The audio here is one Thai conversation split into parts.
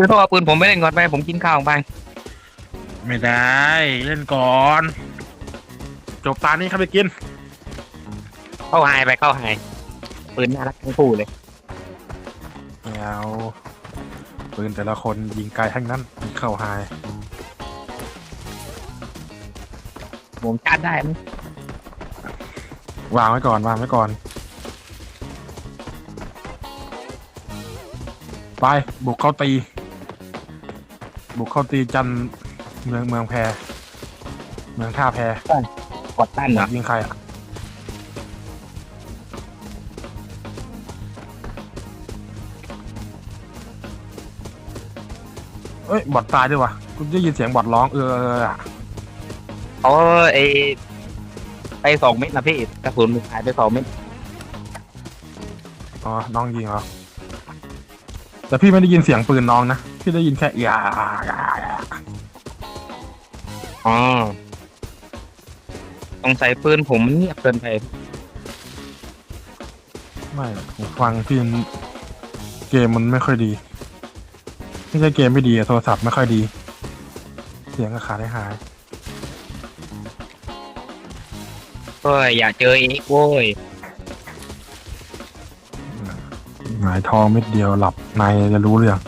ปืนโทษเอาปืนผมไม่เล่นก่อนไป ผมกินข้าวไป ไม่ได้ เล่นก่อน จบตานี้ครับไปกิน เข้าไฮไปเข้าไฮปืนน่ารักทั้งคู่เลยไม่เอาปืนแต่ละคนยิงไกลทั้งนั้นยิงเข้าไฮผมชาร์จได้ไหมวางไว้ก่อนวางไว้ก่อน ไป บุกเข้าตี บุกเข้าตีจันทร์เมืองเมืองแพเมืองท่าแพกดตั้นเหรอยิงใครอะเอ้ยบอดตายด้วยวะกูได้ยินเสียงบอดร้องเออเอออะเขาไอไปสองเม็ดนะพี่กระสุนมันหายไปสองเม็ดอ๋อน้องยิงเหรอ แต่พี่ไม่ได้ยินเสียงปืนน้องนะ พี่ได้ยินแค่อย่าอย่าอย่าอ๋อต้องใส่ปืนผมเงียบเกินไป ไม่หูฟังพี่มันเกมมันไม่ค่อยดี ไม่ใช่เกมไม่ดีอะโทรศัพท์ไม่ค่อยดี เสียงก็ขาดได้หายเฮ้ยอย่าเจออีกโว้ย หงายทองเม็ดเดียวหลับในจะรู้เรื่อง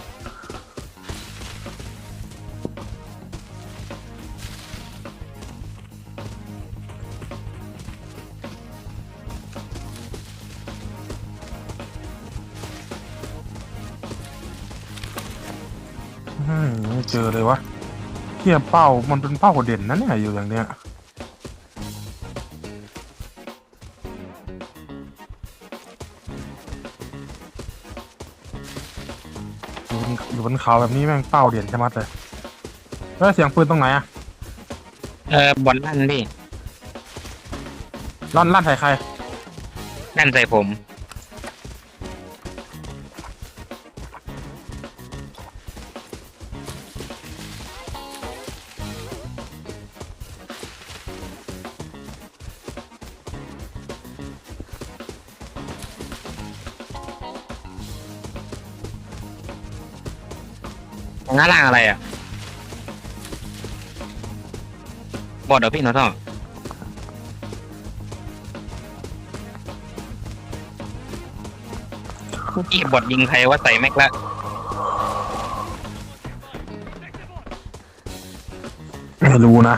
ไม่เจอเลยวะเทียบเป้ามันเป็นเป้าเด่นนะเนี่ยอยู่อย่างเนี้ย นอยู่บนเขาแบบนี้แม่งเป้าเด่นใช่ไหมเลยแล้วเสียงปืนตรงไหนอะเออบอลลั่นพี่ลั่นลั่นใส่ใคร นั่นใส่ผม ง้าล่างอะไรอะ บอดเหรอพี่โนอท่อเมื่อกี้บอดยิงใครว่าใส่แม็กละไม่รู้นะ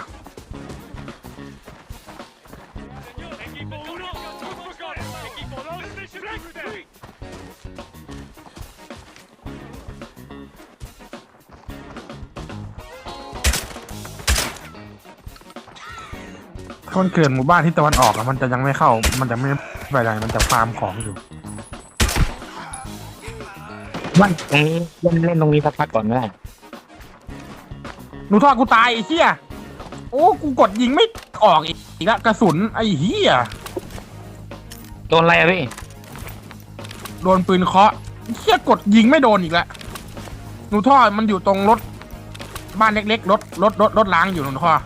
ถ้ามันเกิดหมู่บ้านที่ตะวันออกอะมันจะยังไม่เข้า มันจะไม่ไปไหนมันจะฟาร์มของอยู่วันตรงนี้เล่นเล่นตรงนี้สักพักก่อนก็ได้หนูทอดกูตายไอ้เหี้ย โอ้กูกดยิงไม่ออกอีกอีกแล้วกระสุนไอ้เหี้ย โดนอะไรอะพี่โดนปืนเคาะเหี้ยกดยิงไม่โดนอีกแล้วหนูทอดมันอยู่ตรงรถ บ้านเล็กๆรถรถรถรถล้างอยู่หนูทอด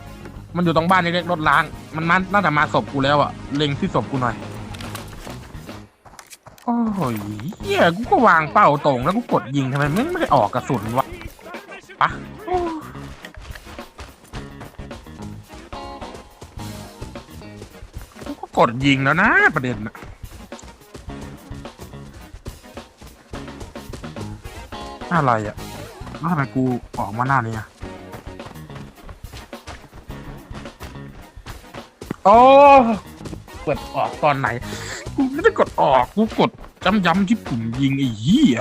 มันอยู่ตรงบ้านเล็กๆรถล้าง มันมันน่าจะมาศพกูแล้วอะเล็งที่ศพกูหน่อย โอ้ยเหี้ยกูก็วางเป้าตรงแล้วกูกดยิงทำไมไม่ไม่ได้ออกกระสุนวะปะกูก็กดยิงแล้วนะประเด็นน่ะอะไรอะแล้วทำไมกูออกมาหน้านี้อะ โอ้เปิดออกตอนไหน กูไม่ได้กดออก กูกดย้ำๆที่ปุ่มยิงไอ้เหี้ย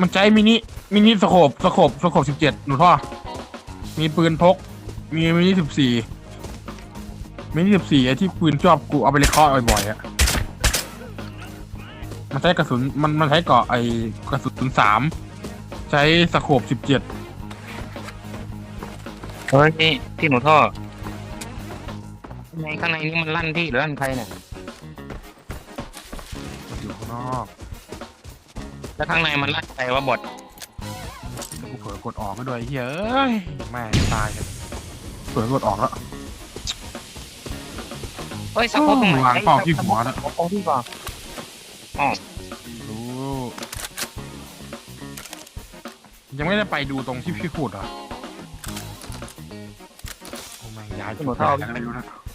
มันใช้มินิ มินิสโคปสโคปสโคปสิบเจ็ดหนูท่อ มีปืนพก มีมินิสิบสี่มินิสิบสี่ไอ้ที่ปืนชอบกูเอาไปเลยเคาะบ่อยๆอะมันใช้กระสุน มันมันใช้เกาะไอ้กระสุนสามใช้สโคปสิบเจ็ดเฮ้ยพี่พี่หนูท่อ ในข้างในนี่มันลั่นพี่หรือลั่นใครเนี่ยอยู่ข้างนอกแล้วข้างในมันลั่นใครว่าบอดกูเผลอกดออกไปด้วยไอ้เฮ้ยเอ้ยแม่งตายกันเผลอกดออกแล้วเฮ้ยสักพักตรงไหนวางเป้าที่หัวนะสักพักที่หัวรู้ยังไม่ได้ไปดูตรงที่พี่พูดเหรอโอ้แม่งย้ายจุดหนูไหเท่านแล้วไม่รู้นะมัน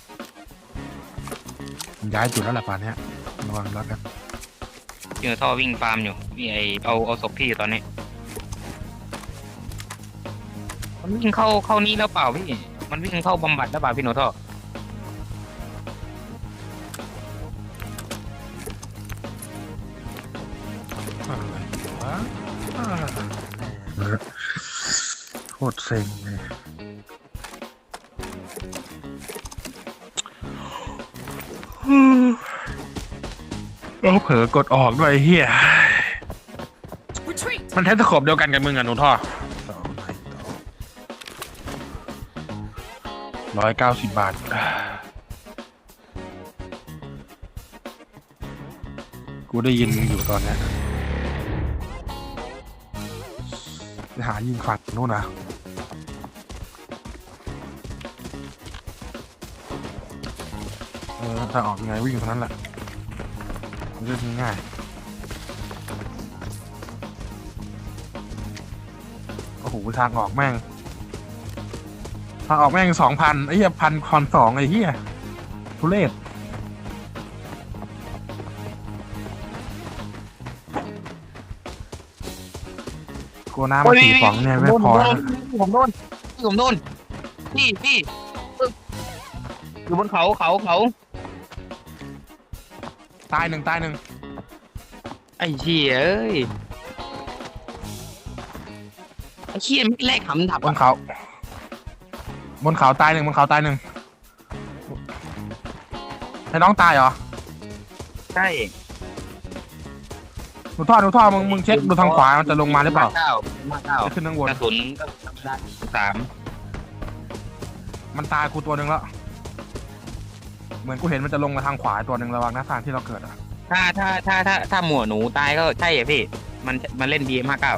ย้ายจุดแล้วแหละป่านเนี้ยระวังแล้วกันพี่โนท่อวิ่งฟาร์มอยู่พี่ไอเอาเอาศพพี่อยู่ตอนนี้ มันวิ่งเข้าเข้านี้แล้วเปล่าพี่ มันวิ่งเข้าบำบัดแล้วเปล่าพี่โนท่ออะไรวะอ่าแม่งโคตรเซ็ง เลยเราเผลอกดออกด้วยไอ้เฮีย Retreat! มันแท้สโคบเดียวกันกับมึงอะหนูท่อร้อยเก้าสิบบาท กูได้ยินมึงอยู่ตอนเนี้ยไปหายิงฝัดนู่นนะเออถ้าออกยังไงวิ่งเท่านั้นแหละ มันเรื่องง่ายโอ้โหทางออกแม่ง ทางออกแม่งสองพันไอ้เหี้ยพันคอนสองไอ้เหี้ยทุเรศกูน้ำมาสี่ฟองเนี่ยไม่พอนะผมโดนผมโดนพี่พี่อยู่บนเขาเขาเขา ตายหนึ่งตายหนึ่งไอ้เชี่ยเอ้ยไอ้เชี่ยไม่แรกหำดับบนเขา บนเขาตายหนึ่งบนเขาตายหนึ่งให้น้องตายเหรอใช่หนูท่อหนูท่อมึงมึงเช็คดูทางขวามันจะลงมาหรือเปล่าเก้ามาเก้าจะขึ้นข้างบนกระสุนก็ธรรมดาสามมันตายกูตัวหนึ่งแล้ว เหมือนกูเห็นมันจะลงมาทางขวาตัวหนึ่งระวังหน้าทางที่เราเกิดอะถ้าถ้าถ้าถ้าถ้าหมวหนูตายก็ใช่อะพี่ มันมันเล่นดีมากเก้า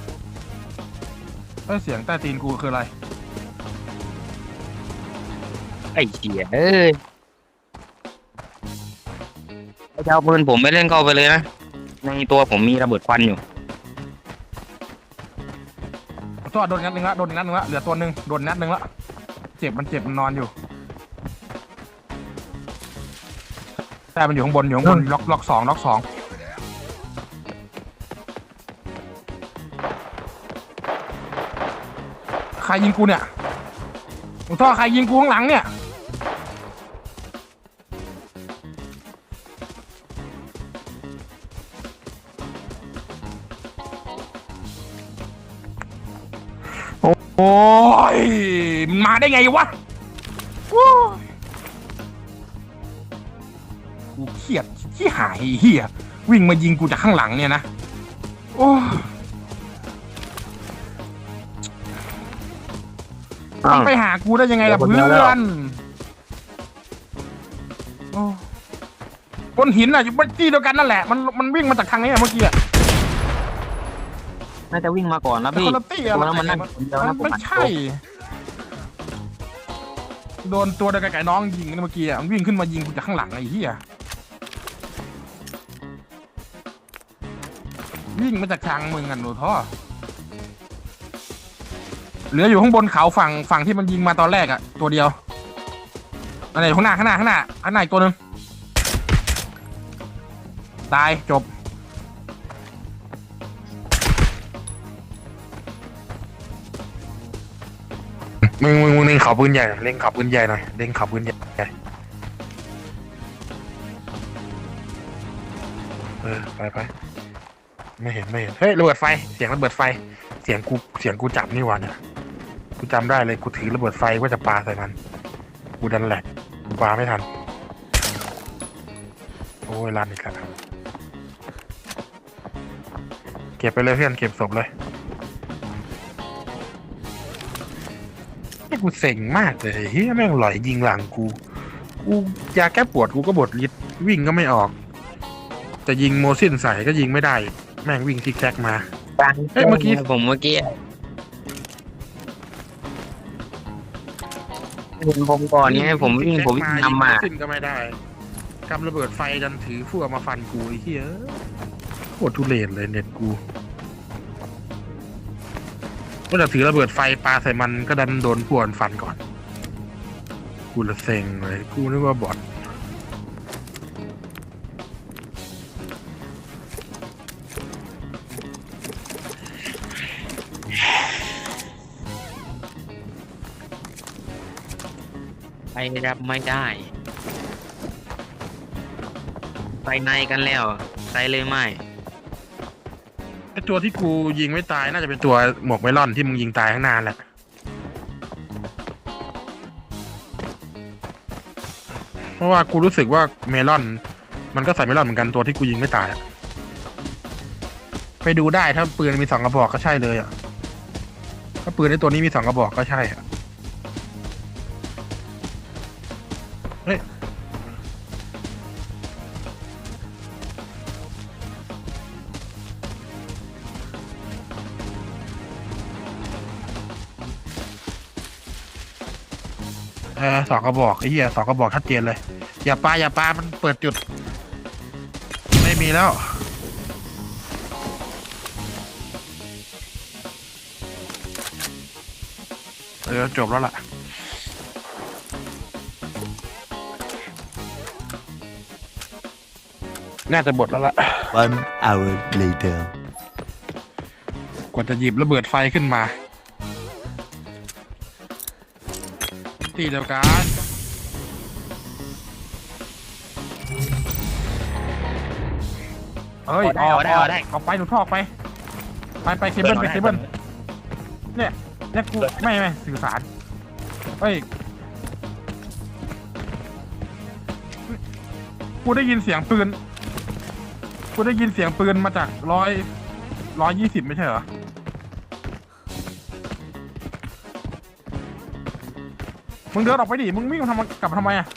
เอ้ยเสียงใต้ตีนกูคืออะไร ไอ้เชี่ยเอ้ยไอ้เจ้าปืนผมไม่เล่นเข้าไปเลยนะ ในตัวผมมีระเบิดควันอยู่ ตัวโดนนัดหนึ่งละโดนอีกนัดหนึ่งละเหลือตัวหนึ่งโดนนัดหนึ่งละเจ็บมันเจ็บมันนอนอยู่ แต่มันอยู่ข้างบนอยู่ข้างบนล็อกล็อกสองล็อกสองใครยิงกูเนี่ยหลวงท่อใครยิงกูข้างหลังเนี่ย โอ้ยมันมาได้ไงวะ กูเครียดที่หายเฮียวิ่งมายิงกูจากข้างหลังเนี่ยนะ โอ้ยมันไปหากูได้ยังไงล่ะเดี๋ยวผมเพื่เดี๋ยวอนโอ้บนหินอะอยู่บนที่เดียวกันนั่นแหละ มันมันวิ่งมาจากทางนี้อะเมื่อกี้อะน่าจะวิ่งมาก่อนนะแต่พี่คนละตี้อะตัวนั้นมันนั่งคนเดียวนะผมไม่หันใช่ โดนตัวเดียวกับไก่น้องยิงนะเมื่อกี้อะมันวิ่งขึ้นมายิงกูจากข้างหลังไอ้เหี้ย วิ่งมาจากทางมึงกันหนูท่อเหลืออยู่ข้างบนเขาฝั่งฝั่งที่มันยิงมาตอนแรกอะ ตัวเดียวอะไรข้างหน้าข้างหน้าข้างหน้าข้างหน้าอีกตัวหนึ่งตายจบ มึงมึงมึงเล่งเขาปืนใหญ่หน่อยเล่งเขาปืนใหญ่หน่อยเล่งเขาปืนใหญ่เออไปไป ไม่เห็นไม่เห็นเฮ้ยระเบิดไฟเสียงระเบิดไฟ เสียงกูเสียงกูจับนี่หว่าเนี่ยกูจำได้เลยกูถือระเบิดไฟว่าจะปาใส่มันกูดันแหลกกูปาไม่ทัน โอ้ยลานอีกแล้วเก็บไปเลยเพื่อนเก็บศพเลยไอ้กูเซ็งมากเลยเฮียแม่งหลอยยิงหลังกูกูยาแก้ปวดกูก็บดลิดวิ่งก็ไม่ออก จะยิงโมซินใส่ก็ยิงไม่ได้ แม่งวิ่งซิกแซกมา เอ้ยเมื่อกี้ ผมเมื่อกี้เห็นผมก่อนไงผมวิ่งผมวิ่งนำมายิงโซินก็ไม่ได้กำระเบิดไฟดันถือพวกมาฟันกูไอ้เฮียโคตรทุเรศเลยเน็ตกูก็จะถือระเบิดไฟปาใส่มันก็ดันโดนพวนฟันก่อน กูละเซ็งเลย กูนึกว่าบอท รับไม่ได้ ไปในกันแล้วใส่เลยไหมไอตัวที่กูยิงไม่ตายน่าจะเป็นตัวหมวกไมลอนที่มึงยิงตายข้างนานแหละเพราะว่ากูรู้สึกว่าเมลอน มันก็ใส่เมลอนเหมือนกันตัวที่กูยิงไม่ตายอะไปดูได้ถ้าปืนมีสองกระบอกก็ใช่เลยอะ ถ้าปืนในตัวนี้มีสองกระบอกก็ใช่อะ เออสองกระบอกไอ้เหี้ยสองกระบอกชัดเจนเลย อย่าปาอย่าปามันเปิดจุด ไม่มีแล้ว เออจบแล้วล่ะ น่าจะหมดแล้วล่ะ One hour later. กว่าจะหยิบระเบิดไฟขึ้นมา ตีเดียวกันเอ้ยเอาได้กเอาได้เอาไปหนูทอกไป ไปไปเคเบิลไปเคเบิลเนี่ยเนี่ยกูไม่ไม่สื่อสารเฮ้ยกูได้ยินเสียงปืน กูได้ยินเสียงปืนมาจากร้อยร้อยยี่สิบไม่ใช่เหรอ มึงเดินออกไปดิ มึงวิ่งมาทำไมกลับมาทำไมอะ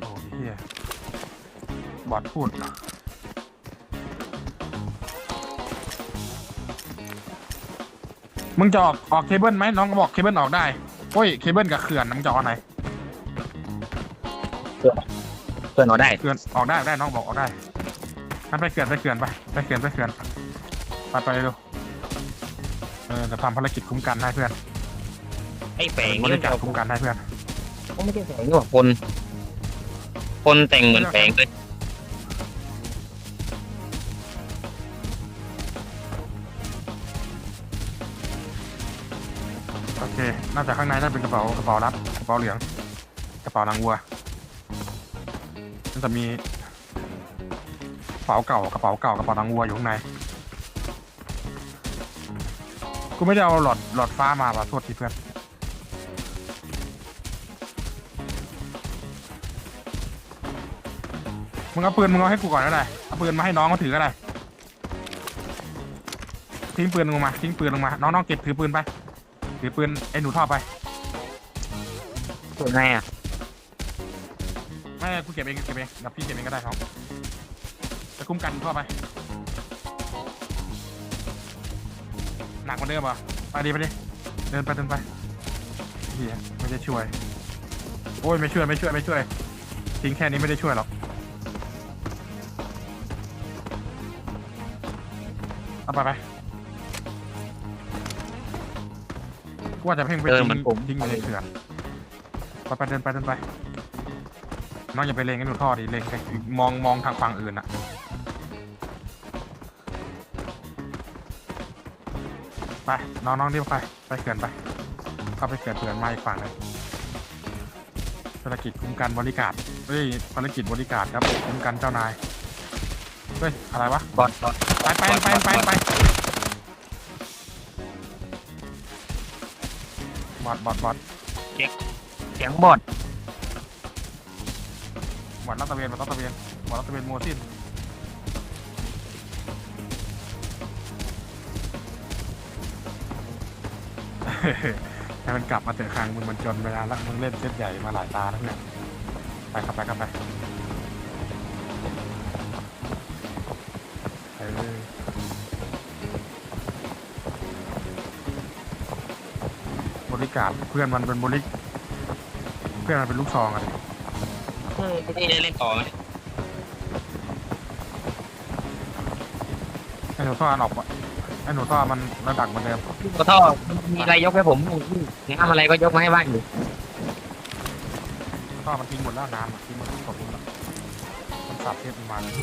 โอ้ยเฮียบอดพูดมึงจะออกออกเคเบิลไหมน้องก็บอกเคเบิลออกได้โอ้ยเคเบิลกับเขื่อนนะมึงจะออกอันไหนเพื่อนเอาได้เขื่อนออกได้ได้น้องบอกออกได้งั้นไปเขื่อนไปเขื่อนไปไปเขื่อนไปเขื่อนไปไปเร็ว เออจะทำภารกิจคุ้มกันให้เพื่อนไอ้แฝงบนี่ริการคุ้มกันให้เพื่อนก็ไม่ใช่แฝงนี่หว่าคน คนแต่งเหมือนแฝงเลยโอเคน่าจะข้างในน่าเป็นกระเป๋ากระเป๋ารับกระเป๋าเหลือง กระเป๋านางวัวน่าจะมีกระเป๋าเก่ากระเป๋าเก่ากระเป๋านางวัวอยู่ข้างใน กูไม่ได้เอาหลอดหลอดฟ้ามาป่ะโทษทีเพื่อนมึงเอาปืนมึงเอาให้กูก่อนก็ได้เอาปืนมาให้น้องเขาถือก็ได้ทิ้งปืนลงมาทิ้งปืนลงมาน้องๆเก็บถือปืนไปถือปืนไอ้หนูท่อไปตัวไงอะไม่ไม่กูเก็บเองเก็บเองเดี๋ยวพี่เก็บเองก็ได้ครับจะคุ้มกันทั่วไป หนักกว่าเดิมป่ะไปดิไปดิเดินไปเดินไปเฮียไม่ได้ช่วย โอ้ยไม่ช่วยไม่ช่วยไม่ช่วยทิ้งแค่นี้ไม่ได้ช่วยหรอกเอาไปไปกูว่าจะเพ่งไปเออทิ้งมันผม ทิ้งอยู่ในเขื่อนไปไปเดินไปเดินไปน้องอย่าไปเลงกันหนูท่อดิเลงไปมองมองทางฝั่งอื่นอะ ไปน้องน้องรีบไปไปเขื่อนไป เข้าไปเขื่อนเขื่อนมาอีกฝั่งเลยภารกิจคุ้มกันบริการเฮ้ยภารกิจบริการครับคุ้มกันเจ้านายเฮ้ยอะไรวะบอดบอดไปไปไปไปไปบอดบอดบอดเสียงบอดบอดลัตตระเวนบอดลัตตระเวนบอดลัตตระเวนโมซิน ให้มันกลับมาเตะคางมึงมันจนเวลาละมึงเล่นเซตใหญ่มาหลายตาแล้วเนี่ยไปครับไปครับไปเออบริการเพื่อนมันเป็นบริเพื่อนมันเป็นลูกซองอะดิเออไม่ได้เล่นต่อไหมเออนูท่อมันออกมาไอ้ หนูท่อมันระดักเหมือนเดิมก็ท่อมีอะไรยกให้ผมงานอะไรก็ยกมาให้บ้างอยู่ท่อมันทิ้งหมดแล้วน้ำอะทิ้งหมดศพหมดแล้วมันสับเทปมันมาเลย